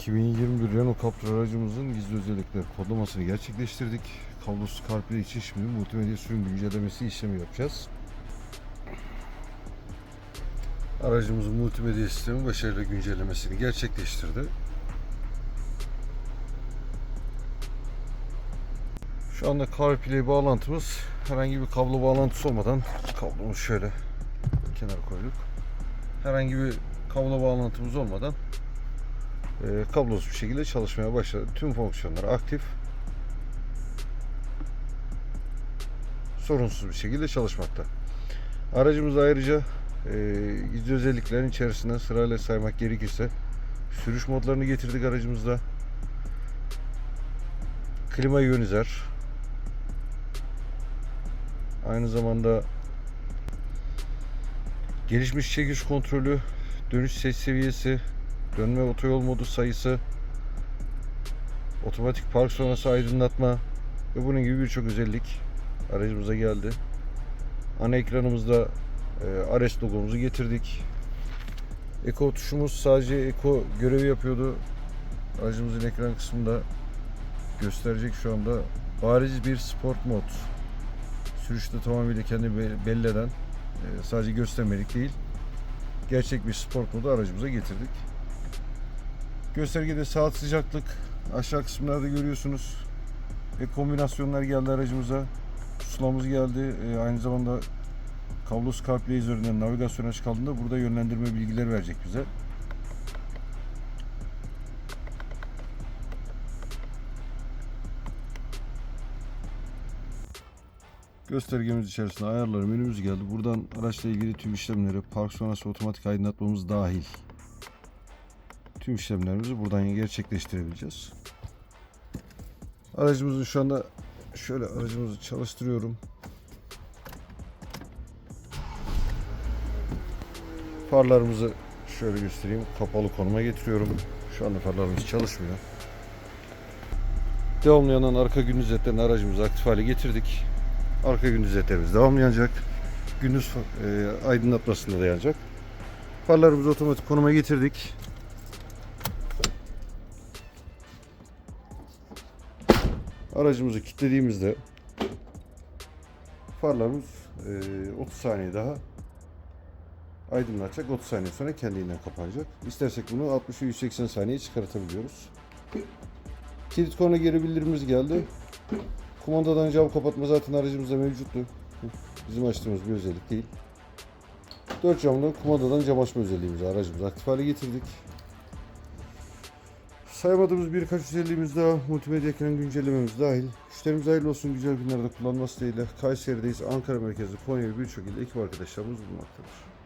2021 Renault Captur aracımızın gizli özellikleri kodlamasını gerçekleştirdik. Kablosuz CarPlay için şimdi multimedya sürüm güncellemesi işlemi yapacağız. Aracımızın multimedya sistemi başarıyla güncellemesini gerçekleştirdi. Şu anda CarPlay bağlantımız herhangi bir kablo bağlantısı olmadan kablomuzu şöyle kenara koyduk. Herhangi bir kablo bağlantımız olmadan e, kablosuz bir şekilde çalışmaya başladı. Tüm fonksiyonlar aktif. Sorunsuz bir şekilde çalışmakta. Aracımız ayrıca e, gizli özelliklerin içerisinde sırayla saymak gerekirse sürüş modlarını getirdik aracımızda. Klima iyonizer. Aynı zamanda gelişmiş çekiş kontrolü, dönüş ses seviyesi, dönme otoyol modu sayısı, otomatik park sonrası aydınlatma ve bunun gibi birçok özellik aracımıza geldi. Ana ekranımızda e, Ares logomuzu getirdik. Eko tuşumuz sadece Eko görevi yapıyordu. Aracımızın ekran kısmında gösterecek şu anda bariz bir sport mod. Sürüşte tamamıyla kendini be- belli eden e, sadece göstermelik değil gerçek bir sport modu aracımıza getirdik. Göstergede saat sıcaklık aşağı kısımlarda görüyorsunuz. Ve kombinasyonlar geldi aracımıza. Pusulamız geldi. E, aynı zamanda kablosuz CarPlay üzerinden navigasyon açık kaldığında burada yönlendirme bilgileri verecek bize. Göstergemiz içerisinde ayarları menümüz geldi. Buradan araçla ilgili tüm işlemleri, park sonrası otomatik aydınlatmamız dahil tüm işlemlerimizi buradan gerçekleştirebileceğiz. Aracımızın şu anda şöyle aracımızı çalıştırıyorum. Farlarımızı şöyle göstereyim. Kapalı konuma getiriyorum. Şu anda farlarımız çalışmıyor. Devamlı yanan arka gündüz ledlerini aracımızı aktif hale getirdik. Arka gündüz ledlerimiz devamlı yanacak. Gündüz e, aydınlatmasında da yanacak. Farlarımızı otomatik konuma getirdik. Aracımızı kilitlediğimizde farlarımız e, 30 saniye daha aydınlatacak. 30 saniye sonra kendiliğinden kapanacak. İstersek bunu 60 ve 180 saniye çıkartabiliyoruz. Kilit korna geri bildirimimiz geldi. Kumandadan cam kapatma zaten aracımızda mevcuttu. Bizim açtığımız bir özellik değil. 4 camlı kumandadan cam açma özelliğimizi aracımıza aktif hale getirdik. Saymadığımız birkaç özelliğimiz daha multimedya ekran güncellememiz dahil. Müşterimiz hayırlı olsun güzel günlerde kullanması dileğiyle Kayseri'deyiz. Ankara merkezli Konya ve birçok ilde ekip arkadaşlarımız bulunmaktadır.